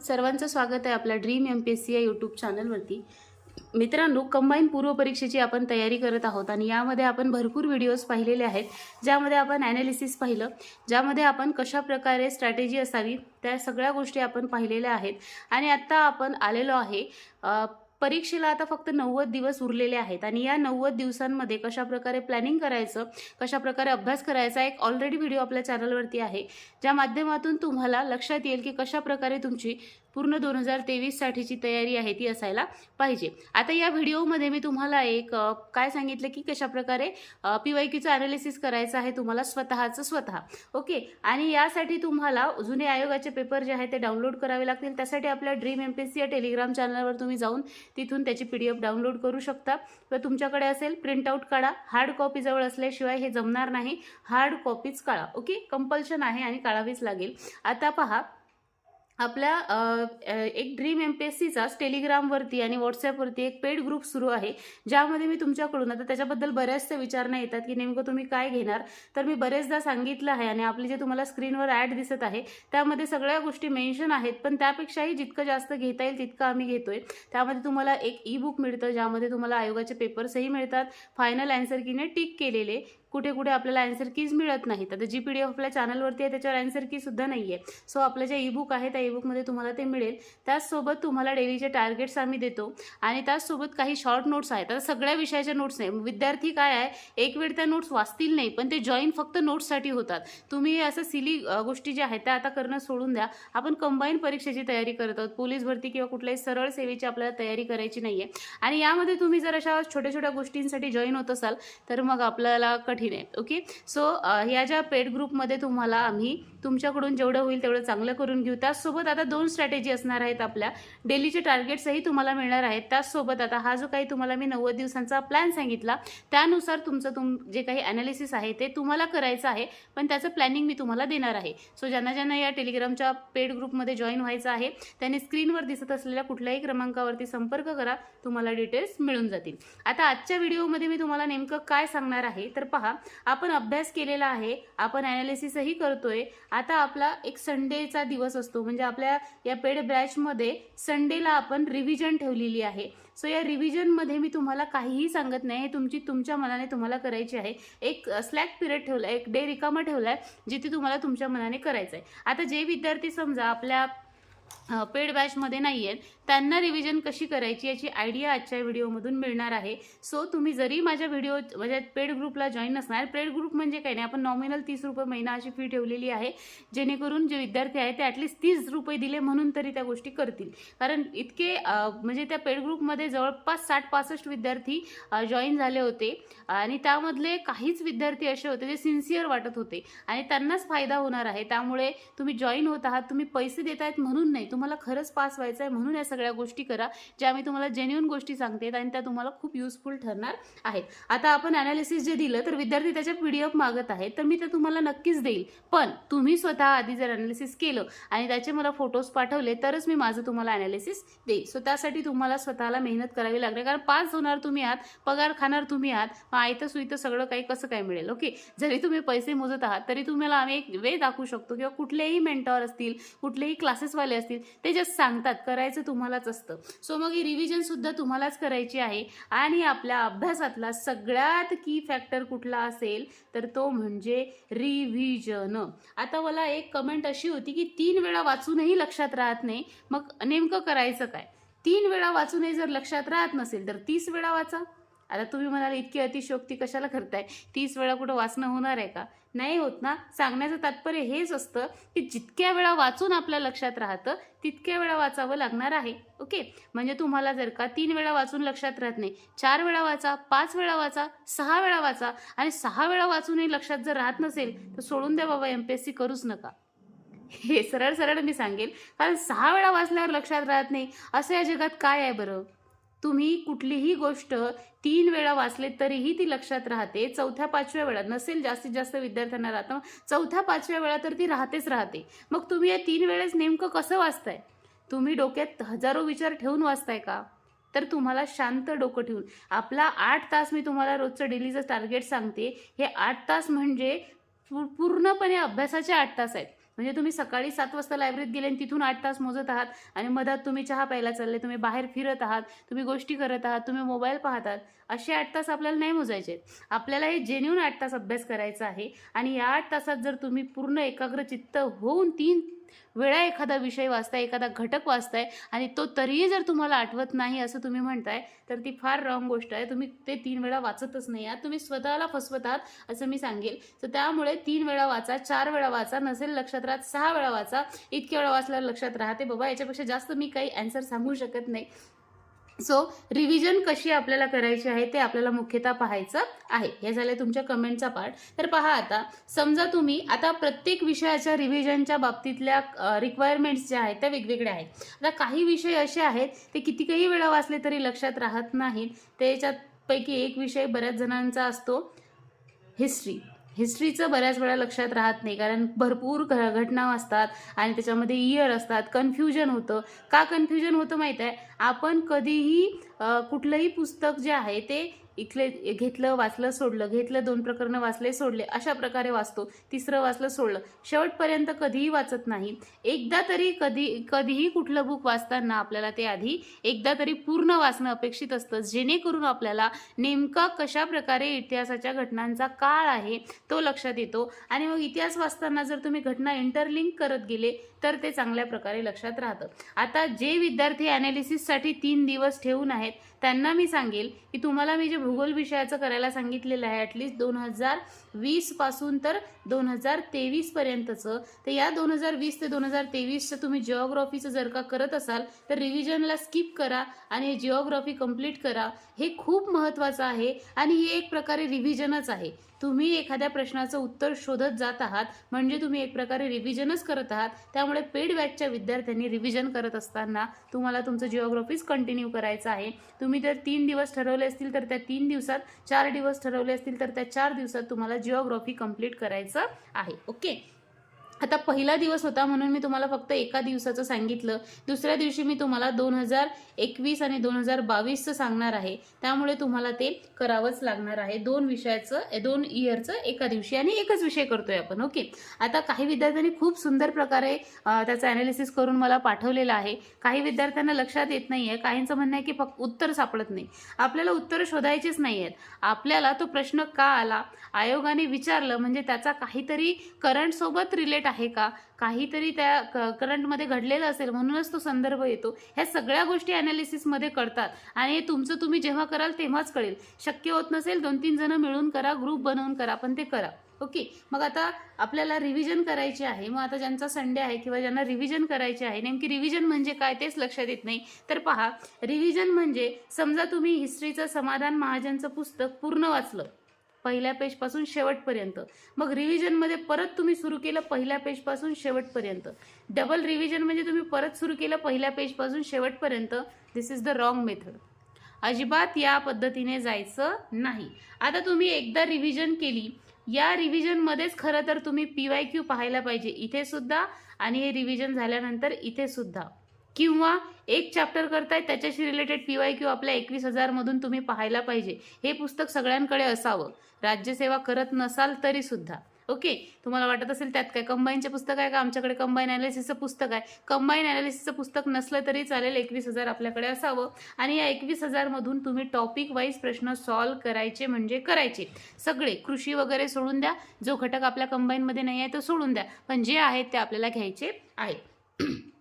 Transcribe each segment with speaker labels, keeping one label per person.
Speaker 1: सर्वांचं स्वागत आहे आपल्या dream M P S C या यूट्यूब चॅनलवरती मित्रांनो कंबाईन पूर्व परीक्षेची आपण तयारी करत आहोत आणि यामध्ये आपण भरपूर व्हिडिओज पाहिलेले आहेत ज्यामध्ये आपण ॲनालिसिस पाहिलं ज्यामध्ये आपण कशा प्रकारे स्ट्रॅटेजी असावी त्या सगळ्या गोष्टी आपण पाहिलेल्या आहेत. आणि आत्ता आपण आलेलो आहे परीक्षेला आता फक्त नव्वद दिवस उरलेले आहेत आणि या नव्वद दिवसांमध्ये कशाप्रकारे प्लॅनिंग करायचं कशाप्रकारे अभ्यास करायचा एक ऑलरेडी व्हिडिओ आपल्या चॅनलवरती आहे. ज्या माध्यमातून तुम्हाला लक्षात येईल की कशा प्रकारे तुमची पूर्ण दोन हजार तेवीससाठीची तयारी आहे ती असायला पाहिजे. आता या व्हिडिओमध्ये मी तुम्हाला एक काय सांगितलं की कशा प्रकारे पी वाय क्यूचं ॲनालिसिस करायचं आहे तुम्हाला स्वतःचं स्वतः. ओके आणि यासाठी तुम्हाला जुने आयोगाचे पेपर जे आहेत ते डाउनलोड करावे लागतील. त्यासाठी आपल्या dream M P S C या टेलिग्राम चॅनलवर तुम्ही जाऊन तिथून त्याची पी डी एफ डाउनलोड करू शकता. तर तुमच्याकडे असेल प्रिंटआउट काढा. हार्ड कॉपी जवळ असल्याशिवाय हे जमणार नाही. हार्ड कॉपीच काढा. ओके कंपल्शन आहे आणि काढावीच लागेल. आता पहा आपल्या एक ड्रीम एम पी एस सीचाच टेलिग्रामवरती आणि व्हॉट्सॲपवरती एक पेड ग्रुप सुरू आहे ज्यामध्ये मी तुमच्याकडून आता त्याच्याबद्दल बऱ्याचशा विचारणा येतात की नेमकं तुम्ही काय घेणार? तर मी बरेचदा सांगितलं आहे आणि आपली जे तुम्हाला स्क्रीनवर ॲड दिसत आहे त्यामध्ये सगळ्या गोष्टी मेन्शन आहेत पण त्यापेक्षाही जितकं जास्त घेता येईल तितकं आम्ही घेतोय. त्यामध्ये तुम्हाला एक ई बुक मिळतं ज्यामध्ये तुम्हाला आयोगाचे पेपर्सही मिळतात. फायनल अँसर कीने टिक केलेले. कुठे कुठे आपल्याला अँसर कीज मिळत नाहीत. आता जी पी डी एफ आपल्या चॅनलवरती आहे त्याच्यावर अँसर की सुद्धा नाही आहे सो आपलं जे ई बुक आहे त्या ई बुकमध्ये तुम्हाला ते मिळेल. त्याचसोबत तुम्हाला डेलीचे टार्गेट्स आम्ही देतो आणि त्याचसोबत काही शॉर्ट नोट्स आहेत. आता सगळ्या विषयाच्या नोट्स नाही. विद्यार्थी काय आहे एक वेळ त्या नोट्स वाचतील नाही पण ते जॉईन फक्त नोट्ससाठी होतात. तुम्ही असं सिली गोष्टी ज्या आहेत त्या आता करणं सोडून द्या. आपण कंबाईन परीक्षेची तयारी करत आहोत. पोलीस भरती किंवा कुठल्याही सरळ सेवेची आपल्याला तयारी करायची नाही आहे आणि यामध्ये तुम्ही जर अशा छोट्या छोट्या गोष्टींसाठी जॉईन होत असाल तर मग आपल्याला कठीण आहे ओके सो ह्या ज्या पेड ग्रुपमध्ये तुम्हाला आम्ही तुमच्याकडून जेवढं होईल तेवढं चांगलं करून घेऊ. त्याचसोबत आता दोन स्ट्रॅटेजी असणार आहेत आपल्या. डेलीचे टार्गेट्सही तुम्हाला मिळणार आहेत. त्याचसोबत आता हा जो काही तुम्हाला मी नव्वद दिवसांचा प्लॅन सांगितला त्यानुसार तुमचं तुम जे काही ॲनालिसिस आहे ते तुम्हाला करायचं आहे. पण त्याचं प्लॅनिंग मी तुम्हाला देणार आहे. सो ज्यांना ज्यांना या टेलिग्रामच्या पेड ग्रुपमध्ये जॉईन व्हायचं आहे त्यांनी स्क्रीनवर दिसत असलेल्या कुठल्याही क्रमांकावरती संपर्क करा. तुम्हाला डिटेल्स मिळून जातील. आता आजच्या व्हिडिओमध्ये मी तुम्हाला नेमकं काय सांगणार आहे तर पहा. आपण अभ्यास केलेला आहे आपण ॲनालिसिसही करतोय. आता आपला एक संडेचा दिवस असतो. म्हणजे आपल्या या पेड ब्रॅचमध्ये संडेला आपण रिव्हिजन ठेवलेली आहे. सो या रिव्हिजनमध्ये मी तुम्हाला काहीही सांगत नाही. हे तुमची तुमच्या मनाने तुम्हाला करायची आहे. एक स्लॅक पिरियड ठेवला एक डे रिकामा ठेवला आहे जिथे तुम्हाला तुमच्या मनाने करायचं आहे आता जे विद्यार्थी समजा आपल्या पेड बॅचमध्ये नाही आहेत त्यांना रिव्हिजन कशी करायची याची आयडिया आजच्या व्हिडिओमधून मिळणार आहे. सो तुम्ही जरी माझ्या व्हिडिओ माझ्या पेड ग्रुपला जॉईन नसणार पेड ग्रुप म्हणजे काही नाही आपण नॉमिनल तीस रुपये महिना अशी फी ठेवलेली आहे जेणेकरून जे विद्यार्थी आहेत ते ॲटलिस्ट तीस रुपये दिले म्हणून तरी त्या गोष्टी करतील. कारण इतके म्हणजे त्या पेड ग्रुपमध्ये जवळपास साठ पासष्ट विद्यार्थी जॉईन झाले होते. आणि त्यामधले काहीच विद्यार्थी असे होते जे सिन्सिअर वाटत होते. आणि त्यांनाच फायदा होणार आहे. त्यामुळे तुम्ही जॉईन होत आहात तुम्ही पैसे देत आहेत म्हणून नाही. तुम्हाला खरंच पास व्हायचं आहे म्हणून या सगळ्या गोष्टी करा ज्या मी तुम्हाला जेन्युन गोष्टी सांगते आणि त्या तुम्हाला खूप युजफुल ठरणार आहेत. आता आपण अनालिसिस जे दिलं तर विद्यार्थी त्याच्या पी डी एफ मागत आहेत तर मी ते तुम्हाला नक्कीच देईल. पण तुम्ही स्वतः आधी जर अनालिसिस केलं आणि त्याचे मला फोटोज पाठवले तरच मी माझं तुम्हाला अनालिसिस देईल. सो त्यासाठी तुम्हाला स्वतःला मेहनत करावी लागते. कारण पास होणार तुम्ही आहात पगार खाणार तुम्ही आहात मग आयतं सुईतं सगळं काही कसं काय मिळेल ओके? जरी तुम्ही पैसे मोजत आहात तरी तुम्हाला आम्ही एक वे दाखवू शकतो किंवा कुठलेही मेंटॉर असतील कुठलेही क्लासेसवाले असतील ते जस्ट सांगतात करायचं तुम्हालाच असतं. सो मग ही रिव्हिजन सुद्धा तुम्हालाच करायची आहे. आणि आपल्या अभ्यासातला सगळ्यात की फॅक्टर कुठला असेल तर तो म्हणजे रिव्हिजन आता मला एक कमेंट अशी होती की तीन वेळा वाचूनही लक्षात राहत नाही. मग नेमकं करायचं काय? तीन वेळा वाचूनही जर लक्षात राहत नसेल तर तीस वेळा वाचा. आता तुम्ही म्हणाल इतकी अतिशोक्ती कशाला करताय? तीस वेळा कुठं वाचणं होणार आहे का? नाही होत ना. सांगण्याचं तात्पर्य हेच असतं की जितक्या वेळा वाचून आपल्या लक्षात राहतं तितक्या वेळा वाचावं लागणार आहे. ओके? म्हणजे तुम्हाला जर का तीन वेळा वाचून लक्षात राहत नाही चार वेळा वाचा पाच वेळा वाचा सहा वेळा वाचा आणि सहा वेळा वाचूनही लक्षात जर राहत नसेल तर सोडून द्या बाबा एम पी एस सी करूच नका. हे सरळ सरळ मी सांगेल. कारण सहा वेळा वाचल्यावर लक्षात राहत नाही. असं या जगात काय आहे बरं? तुम्ही कुठलीही गोष्ट तीन वेळा वाचले तरीही ती लक्षात राहते. चौथ्या पाचव्या वेळा नसेल जास्तीत जास्त विद्यार्थ्यांना राहतं. चौथ्या पाचव्या वेळा तर ती राहतेच राहते. मग तुम्ही या तीन वेळेस नेमकं कसं वाचताय? तुम्ही डोक्यात हजारो विचार ठेवून वाचताय का? तर तुम्हाला शांत डोकं ठेवून. आपला आठ तास मी तुम्हाला रोजचं डेलीचं टार्गेट सांगते. हे आठ तास म्हणजे पूर्णपणे अभ्यासाचे आठ तास आहेत. म्हणजे तुम्ही सकाळी सात वाजता लायब्ररीत गेले आणि तिथून आठ तास मोजत आहात आणि मधात तुम्ही चहा प्यायला चालले तुम्ही बाहेर फिरत आहात तुम्ही गोष्टी करत आहात तुम्ही मोबाईल पाहतात असे आठ तास आपल्याला नाही मोजायचे. आपल्याला हे जेन्युन आठ तास अभ्यास करायचा आहे आणि या आठ तासात जर तुम्ही पूर्ण एकाग्र चित्त होऊन तीन वेळा एखादा विषय वाचताय एखादा घटक वाचताय आणि तो तरीही जर तुम्हाला आठवत नाही असं तुम्ही म्हणताय तर ती फार रॉंग गोष्ट आहे. तुम्ही ते तीन वेळा वाचतच नाही आहात. तुम्ही स्वतःला फसवत आहात असं मी सांगेल. तर त्यामुळे तीन वेळा वाचा चार वेळा वाचा नसेल लक्षात राहत सहा वेळा वाचा. इतक्या वेळा वाचल्यावर लक्षात राहते. बाबा याच्यापेक्षा जास्त मी काही अँसर सांगू शकत नाही. सो रिव्हिजन कशी आपल्याला करायची आहे ते आपल्याला मुख्यतः पाहायचं आहे. हे झालं तुमच्या कमेंटचा पार्ट तर पहा आता समजा तुम्ही आता प्रत्येक विषयाच्या रिव्हिजनच्या बाबतीतल्या रिक्वायरमेंट्स ज्या आहेत त्या वेगवेगळ्या आहेत. आता काही विषय असे आहेत ते किती काही वेळा वाचले तरी लक्षात राहत नाहीत. त्याच्यापैकी एक विषय बऱ्याच जणांचा असतो हिस्ट्री हिस्ट्रीचं बऱ्याच वेळा लक्षात राहत नाही कारण भरपूर घ घटना असतात आणि त्याच्यामध्ये इयर असतात कन्फ्युजन होतं. का कन्फ्युजन होतं माहीत आहे? आपण कधीही कुठलंही पुस्तक जे आहे ते इथले घेतलं वाचलं सोडलं. घेतलं दोन प्रकरणं वाचले सोडले. अशा प्रकारे वाचतो. तिसरं वाचलं सोडलं. शेवटपर्यंत कधीही वाचत नाही. एकदा तरी कधी कधीही कुठलं बुक वाचताना आपल्याला ते आधी एकदा तरी पूर्ण वाचणं अपेक्षित असतं. जेणेकरून आपल्याला नेमका कशा प्रकारे इतिहासाच्या घटनांचा काळ आहे तो लक्षात येतो. आणि मग इतिहास वाचताना जर तुम्ही घटना इंटरलिंक करत गेले तर ते चांगल्या प्रकारे लक्षात राहतं. आता जे विद्यार्थी ॲनालिसिससाठी तीन दिवस ठेवून आहेत त्यांना मी सांगेल की तुम्हाला मी जे भूगोल विषयाचं करायला सांगितलेलं आहे ॲटलिस्ट दोन हजार वीसपासून तर दोन हजार तेवीसपर्यंतचं तर या दोन हजार वीस ते दोन हजार तेवीसचं तुम्ही जिओग्राफीचं जर का करत असाल तर रिव्हिजनला स्किप करा आणि जिओग्रॉफी जिओग्राफी कंप्लीट करा. हे खूप महत्त्वाचं आहे आणि ही एक प्रकारे रिव्हिजनच आहे. तुम्ही एखाद्या प्रश्नाचं उत्तर शोधत जात आहात म्हणजे तुम्ही एक प्रकारे रिव्हिजनच करत आहात त्यामुळे पेड बॅचच्या विद्यार्थ्यांनी रिव्हिजन करत असताना तुम्हाला तुमचं जिओग्राफीच कंटिन्यू करायचं आहे. तुम्ही जर तीन दिवस ठरवले असतील तर त्या तीन दिवसात चार दिवस ठरवले असतील तर त्या चार दिवसात तुम्हाला जिओग्राफी कंप्लीट करायचं आहे. ओके आता पहिला दिवस होता म्हणून मी तुम्हाला फक्त एका दिवसाचं सांगितलं. दुसऱ्या दिवशी मी तुम्हाला दोन हजार एकवीस आणि दोन हजार बावीसचं सांगणार आहे. त्यामुळे तुम्हाला ते करावंच लागणार आहे. दोन विषयाचं दोन इयरचं एका दिवशी आणि एकच विषय करतोय आपण ओके? आता काही विद्यार्थ्यांनी खूप सुंदर प्रकारे त्याचं ॲनालिसिस करून मला पाठवलेलं आहे. काही विद्यार्थ्यांना लक्षात येत नाही आहे काहींचं म्हणणं आहे की फक्त उत्तर सापडत नाही. आपल्याला उत्तरं शोधायचीच नाही आहेत आपल्याला तो प्रश्न का आला? आयोगाने विचारलं. म्हणजे त्याचा काहीतरी करंटसोबत रिलेट आहे का? काहीतरी त्या क करंटमध्ये घडलेलं असेल म्हणूनच तो संदर्भ येतो. ह्या सगळ्या गोष्टी ॲनालिसिसमध्ये कळतात. आणि हे तुमचं तुम्ही जेव्हा कराल तेव्हाच कळेल. शक्य होत नसेल दोन तीन जणं मिळून करा ग्रुप बनवून करा पण ते करा. ओके? मग आता आपल्याला रिव्हिजन करायची आहे. मग आता ज्यांचा संडे आहे किंवा ज्यांना रिव्हिजन करायचे आहे नेमकी रिव्हिजन म्हणजे काय तेच लक्षात येत नाही. तर पहा रिव्हिजन म्हणजे समजा तुम्ही हिस्ट्रीचं समाधान महाजनचं पुस्तक पूर्ण वाचलं. पहिल्या पेजपासून शेवटपर्यंत. मग रिव्हिजनमध्ये परत तुम्ही सुरू केलं पहिल्या पेजपासून शेवटपर्यंत. डबल रिव्हिजन म्हणजे तुम्ही परत सुरू केलं पहिल्या पेजपासून शेवटपर्यंत. This is the wrong method अजिबात या पद्धतीने जायचं नाही. आता तुम्ही एकदा रिव्हिजन केली या रिव्हिजनमध्येच खरं तर तुम्ही पी वाय क्यू पाहायला पाहिजे. इथे सुद्धा आणि हे रिव्हिजन झाल्यानंतर इथे सुद्धा. किंवा एक चॅप्टर करताय त्याच्याशी रिलेटेड पी वाय क्यू आपल्या एकवीस हजारमधून तुम्ही पाहायला पाहिजे. हे पुस्तक सगळ्यांकडे असावं. राज्यसेवा करत नसाल तरी सुद्धा. ओके तुम्हाला वाटत असेल त्यात काय कंबाईनचे पुस्तक आहे का? आमच्याकडे कंबाईन अनालिसिसचं पुस्तक आहे. कंबाईन अनालिसिसचं पुस्तक नसलं तरी चालेल एकवीस हजार आपल्याकडे असावं. आणि या एकवीस हजारमधून तुम्ही टॉपिक वाईज प्रश्न सॉल्व करायचे म्हणजे करायचे. सगळे कृषी वगैरे सोडून द्या. जो घटक आपल्या कंबाईनमध्ये नाही आहे तो सोडून द्या. पण जे आहेत ते आपल्याला घ्यायचे आहे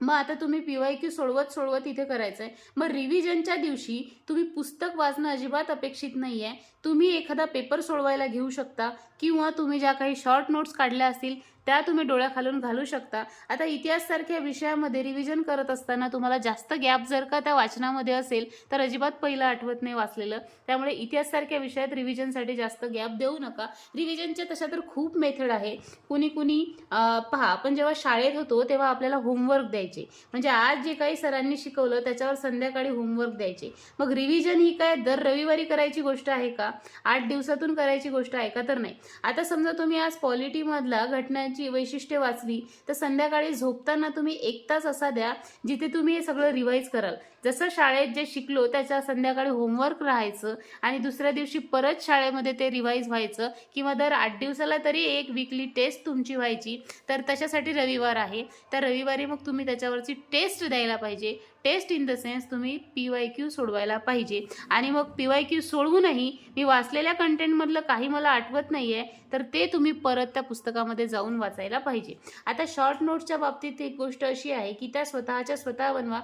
Speaker 1: मग आता तुम्ही पी वाय क्यू सोडवत सोडवत इथे करायचं आहे मग रिव्हिजनच्या दिवशी तुम्ही पुस्तक वाचणं अजिबात अपेक्षित नाही आहे तुम्ही एखादा पेपर सोडवायला घेऊ शकता किंवा तुम्ही ज्या काही शॉर्ट नोट्स काढल्या असतील त्या तुम्ही डोळ्याखालून घालू शकता. आता इतिहाससारख्या विषयामध्ये रिव्हिजन करत असताना तुम्हाला जास्त गॅप जर का त्या वाचनामध्ये असेल तर अजिबात पहिलं आठवत नाही वाचलेलं. त्यामुळे इतिहाससारख्या विषयात रिव्हिजनसाठी जास्त गॅप देऊ नका. रिव्हिजनच्या तशा तर खूप मेथड आहे. कुणी कुणी पहा आपण जेव्हा शाळेत होतो तेव्हा आपल्याला होमवर्क द्यायचे. म्हणजे आज जे काही सरांनी शिकवलं त्याच्यावर संध्याकाळी होमवर्क द्यायचे. मग रिव्हिजन ही काय दर रविवारी करायची गोष्ट आहे का? का आठ दिवसातून करायची गोष्ट आहे का तर नाही. आता समजा तुम्ही आज पॉलिटीमधला घटनांची वैशिष्ट्ये वाचली तर संध्याकाळी झोपताना तुम्ही एक तास असा द्या जिथे तुम्ही हे सगळं रिवाईज कराल. जसं शाळेत जे शिकलो त्याच्या संध्याकाळी होमवर्क राहायचं आणि दुसऱ्या दिवशी परत शाळेमध्ये ते रिवाईज व्हायचं किंवा दर आठ दिवसाला तरी एक वीकली टेस्ट तुमची व्हायची तर त्याच्यासाठी रविवार आहे. तर रविवारी मग तुम्ही त्याच्यावरची टेस्ट द्यायला पाहिजे. टेस्ट इन द सेन्स तुम्ही पी वाय क्यू सोडवायला पाहिजे. आणि मग पी वाय क्यू सोडवूनही मी वाचलेल्या कंटेंटमधलं काही मला आठवत नाही आहे तर ते तुम्ही परत त्या पुस्तकामध्ये जाऊन वाचायला पाहिजे. आता शॉर्ट नोट्सच्या बाबतीत एक गोष्ट अशी आहे की त्या स्वतःच्या स्वतः बनवा.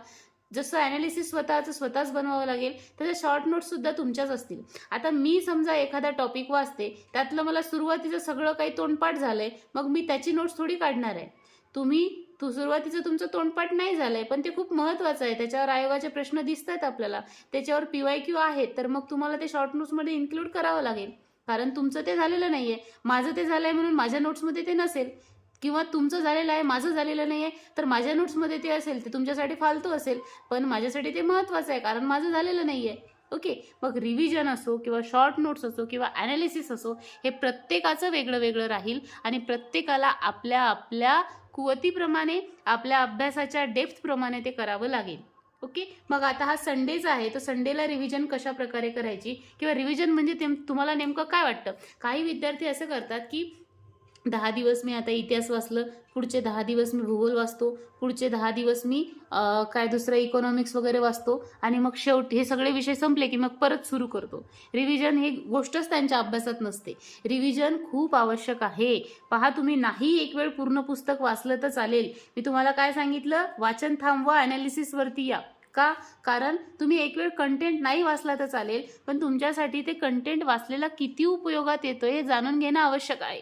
Speaker 1: जसं ॲनालिसिस स्वतःचं स्वतःच बनवावं लागेल तसं शॉर्ट नोट्ससुद्धा तुमच्याच असतील. आता मी समजा एखादा टॉपिक वाचते त्यातलं मला सुरुवातीचं सगळं काही तोंडपाठ झालं आहे मग मी त्याची नोट्स थोडी काढणार आहे. तुम्ही तू सुरुवातीचं तुमचं तोंडपाठ नाही झालंय पण ते खूप महत्त्वाचं आहे. त्याच्यावर आयोगाचे प्रश्न दिसत आहेत आपल्याला. त्याच्यावर पी वाय क्यू आहेत तर मग तुम्हाला ते शॉर्ट नोट्समध्ये इन्क्लूड करावं लागेल. कारण तुमचं ते झालेलं नाही आहे माझं ते झालं आहे म्हणून माझ्या नोट्समध्ये ते नसेल. किंवा तुमचं झालेलं आहे माझं झालेलं नाही आहे तर माझ्या नोट्समध्ये ते असेल ते तुमच्यासाठी फालतू असेल. पण माझ्यासाठी ते महत्त्वाचं आहे कारण माझं झालेलं नाही आहे ओके? मग रिव्हिजन असो किंवा शॉर्ट नोट्स असो किंवा ॲनालिसिस असो हे प्रत्येकाचं वेगळं वेगळं राहील. आणि प्रत्येकाला आपल्या आपल्या कुवतीप्रमाणे आपल्या अभ्यासाच्या डेप्थप्रमाणे ते करावं लागेल. ओके मग आता हा संडेचा आहे तर संडेला रिव्हिजन कशा प्रकारे करायची? किंवा रिव्हिजन म्हणजे ते तुम्हाला नेमकं काय वाटतं? काही विद्यार्थी असं करतात की दहा दिवस मी आता इतिहास वाचलं पुढचे दहा दिवस मी भूगोल वाचतो पुढचे दहा दिवस मी काय दुसरं इकॉनॉमिक्स वगैरे वाचतो आणि मग शेवट हे सगळे विषय संपले की मग परत सुरू करतो. रिव्हिजन हे गोष्टच त्यांच्या अभ्यासात नसते. रिव्हिजन खूप आवश्यक आहे. पहा तुम्ही नाही एक वेळ पूर्ण पुस्तक वाचलं तर चालेल. मी तुम्हाला काय सांगितलं? वाचन थांबवा ॲनालिसिसवरती या. का? कारण तुम्ही एक वेळ कंटेंट नाही वाचला तर चालेल पण तुमच्यासाठी ते कंटेंट वाचलेला किती उपयोगात येतं हे जाणून घेणं आवश्यक आहे.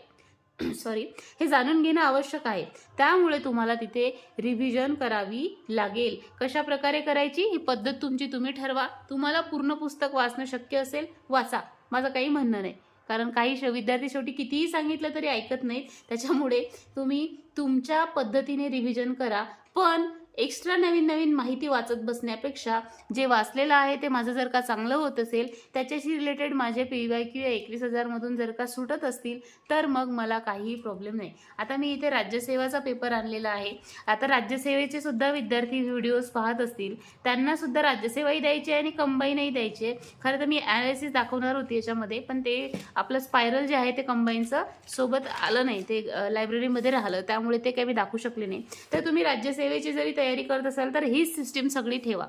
Speaker 1: सॉरी हे जाणून घेणं आवश्यक आहे. त्यामुळे तुम्हाला तिथे रिव्हिजन करावी लागेल. कशा प्रकारे करायची? ही पद्धत तुमची तुम्ही ठरवा. तुम्हाला पूर्ण पुस्तक वाचणं शक्य असेल वाचा. माझं काही म्हणणं नाही. कारण काही श विद्यार्थी शेवटी कितीही सांगितलं तरी ऐकत नाहीत. त्याच्यामुळे तुम्ही तुमच्या पद्धतीने रिव्हिजन करा. पण एक्स्ट्रा नवीन नवीन माहिती वाचत बसण्यापेक्षा जे वाचलेलं आहे ते माझं जर का चांगलं होत असेल त्याच्याशी रिलेटेड माझे पी वाय क्यू एकवीस हजारमधून जर का सुटत असतील तर मग मला काहीही प्रॉब्लेम नाही. आता मी इथे राज्यसेवाचा पेपर आणलेला आहे. आता राज्यसेवेचे सुद्धा विद्यार्थी व्हिडिओज पाहत असतील त्यांना सुद्धा राज्यसेवाही द्यायची आहे आणि कंबाईनही द्यायची आहे. खरं तर मी ॲनालिसिस दाखवणार होती याच्यामध्ये पण ते आपलं स्पायरल जे आहे ते कंबाईनचं सोबत आलं नाही. ते लायब्ररीमध्ये राहिलं त्यामुळे ते काही मी दाखवू शकले नाही. तर तुम्ही राज्यसेवेची जरी तयारी करत असाल तर हीच सिस्टीम सगळी ठेवा.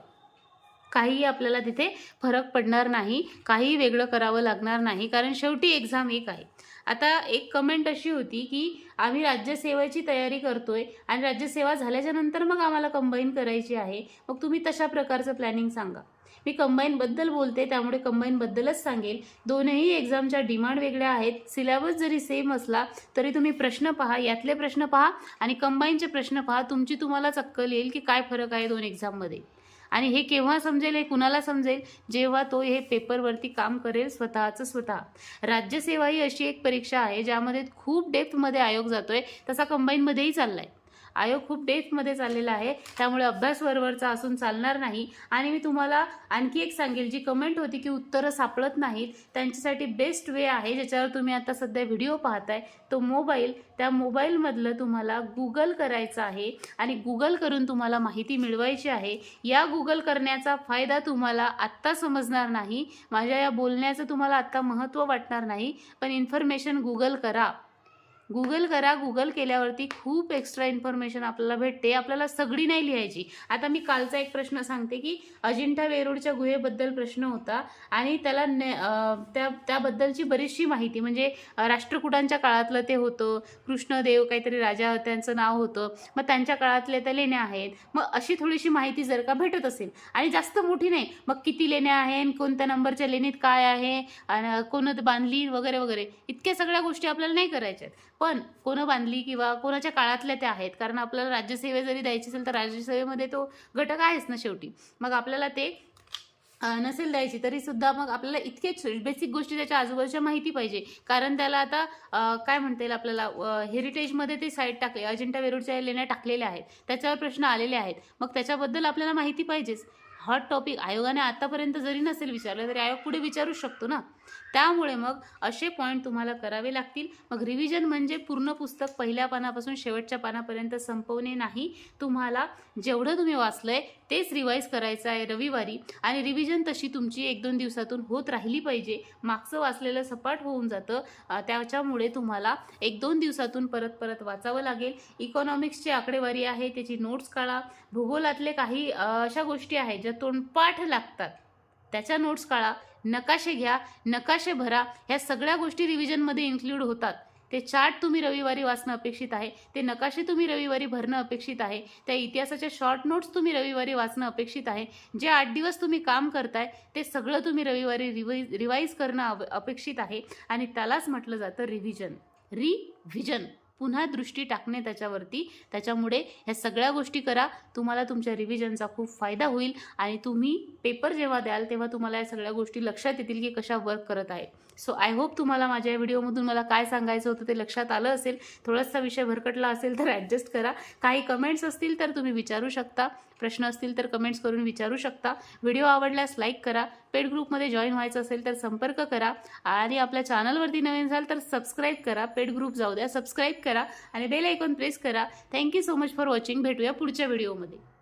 Speaker 1: काहीही आपल्याला तिथे फरक पडणार नाही काही वेगळं करावं लागणार नाही कारण शेवटी एक्झाम एक आहे. आता एक कमेंट अशी होती की आम्ही राज्यसेवेची तयारी करतोय आणि राज्यसेवा झाल्याच्यानंतर मग आम्हाला कंबाईन करायची आहे. मग तुम्ही तशा प्रकारचं प्लॅनिंग सांगा. मी कंबाईनबद्दल बोलते त्यामुळे कंबाईनबद्दलच सांगेल. दोनही एक्झामच्या डिमांड वेगळ्या आहेत. सिलेबस जरी सेम असला तरी तुम्ही प्रश्न पहा यातले प्रश्न पहा आणि कंबाईनचे प्रश्न पहा. तुमची तुम्हाला चक्कल येईल की काय फरक आहे दोन एक्झाममध्ये आणि हे केव्हा समजेल हे कुणाला समजेल? जेव्हा तो हे पेपरवरती काम करेल स्वतःचं स्वतः. राज्यसेवा ही अशी एक परीक्षा आहे ज्यामध्ये खूप डेप्थमध्ये आयोग जातोय तसा कंबाईनमध्येही चाललाय. आयोग खूप डेप्थमध्ये चाललेला आहे. त्यामुळे अभ्यास वरवरचा असून चालणार नाही. आणि मी तुम्हाला आणखी एक सांगेल जी कमेंट होती की उत्तरं सापडत नाहीत त्यांच्यासाठी बेस्ट वे आहे ज्याच्यावर तुम्ही आता सध्या व्हिडिओ पाहताय तो मोबाईल त्या मोबाईलमधलं तुम्हाला गुगल करायचं आहे आणि गुगल करून तुम्हाला माहिती मिळवायची आहे. या गुगल करण्याचा फायदा तुम्हाला आत्ता समजणार नाही. माझ्या या बोलण्याचं तुम्हाला आत्ता महत्त्व वाटणार नाही. पण इन्फॉर्मेशन गुगल करा. गुगल करा गुगल केल्यावरती खूप एक्स्ट्रा इन्फॉर्मेशन आपल्याला भेटते. आपल्याला सगळी नाही लिहायची. आता मी कालचा एक प्रश्न सांगते की अजिंठा वेरूळच्या गुहेबद्दल प्रश्न होता आणि त्याला ने त्या त्याबद्दलची बरीचशी माहिती म्हणजे राष्ट्रकुटांच्या काळातलं ते होतं कृष्णदेव काहीतरी राजा त्यांचं नाव होतं मग त्यांच्या काळातल्या त्या लेण्या आहेत. मग अशी थोडीशी माहिती जर का भेटत असेल आणि जास्त मोठी नाही मग किती लेण्या आहेत कोणत्या नंबरच्या लेणीत काय आहे आणि कोणत बांधली वगैरे वगैरे इतक्या सगळ्या गोष्टी आपल्याला नाही करायच्या आहेत पण कोणं बांधली किंवा कोणाच्या काळातल्या त्या आहेत? कारण आपल्याला राज्यसेवे जरी द्यायची असेल तर राज्यसेवेमध्ये तो घटक आहेच ना शेवटी. मग आपल्याला ते नसेल द्यायची तरी सुद्धा मग आपल्याला इतकेच बेसिक गोष्टी त्याच्या आजूबाजूच्या माहिती पाहिजे. कारण त्याला आता काय म्हणता येईल आपल्याला हेरिटेजमध्ये ते साईट टाकले अजिंठा वेरूळच्या लेण्या टाकलेल्या आहेत. त्याच्यावर प्रश्न आलेले आहेत. मग त्याच्याबद्दल आपल्याला माहिती पाहिजेच. हॉट टॉपिक आयोगाने आतापर्यंत जरी नसेल विचारलं तरी आयोग पुढे विचारू शकतो ना? त्यामुळे मग असे पॉईंट तुम्हाला करावे लागतील. मग रिव्हिजन म्हणजे पूर्ण पुस्तक पहिल्या पानापासून शेवटच्या पानापर्यंत संपवणे नाही. तुम्हाला जेवढं तुम्ही वाचलंय तेच रिवाईज करायचं आहे रविवारी. आणि रिव्हिजन तशी तुमची एक दोन दिवसातून होत राहिली पाहिजे. मागचं वाचलेलं सपाट होऊन जातं. त्याच्यामुळे तुम्हाला एक दोन दिवसातून परत परत वाचावं लागेल. इकॉनॉमिक्सची आकडेवारी आहे त्याची नोट्स काढा. भूगोलातले काही अशा गोष्टी आहेत ज्या तोंडपाठ लागतात. त्याच्या नोट्स काढा. नकाशे घ्या. नकाशे भरा. ह्या सगळ्या गोष्टी रिव्हिजनमध्ये इन्क्लूड होतात. ते चार्ट तुम्ही रविवारी वाचणं अपेक्षित आहे ते नकाशे तुम्ही रविवारी भरणं अपेक्षित आहे त्या इतिहासाच्या शॉर्ट नोट्स तुम्ही रविवारी वाचणं अपेक्षित आहे जे आठ दिवस तुम्ही काम करताय ते सगळं तुम्ही रविवारी रिवाईज रिवाईज करणं अव- अपेक्षित आहे. आणि त्यालाच म्हटलं जातं रिव्हिजन रिव्हिजन पुन्हा दृष्टी टाकणे त्याच्यावरती. त्याच्यामुळे ह्या सगळ्या गोष्टी करा. तुम्हाला तुमच्या रिव्हिजनचा खूप फायदा होईल. आणि तुम्ही पेपर जेव्हा द्याल तेव्हा तुम्हाला या सगळ्या गोष्टी लक्षात येतील की कशा वर्क करत आहे. सो आय होप तुम्हाला माझ्या या व्हिडिओमधून मला काय सांगायचं होतं ते लक्षात आलं असेल. थोडासा विषय भरकटला असेल तर ॲडजस्ट करा. काही कमेंट्स असतील तर तुम्ही विचारू शकता. प्रश्न असतील तर कमेंट्स करून विचारू शकता. व्हिडिओ आवडल्यास लाईक करा. पेड ग्रुपमध्ये जॉईन व्हायचं असेल तर संपर्क करा. आणि आपल्या चॅनलवरती नवीन झाल तर सबस्क्राईब करा. पेड ग्रुप जाऊ द्या. सबस्क्राईब करा. आणि बेल ऐकून प्रेस करा. Thank you so much for watching भेटूया पुढच्या व्हिडिओमध्ये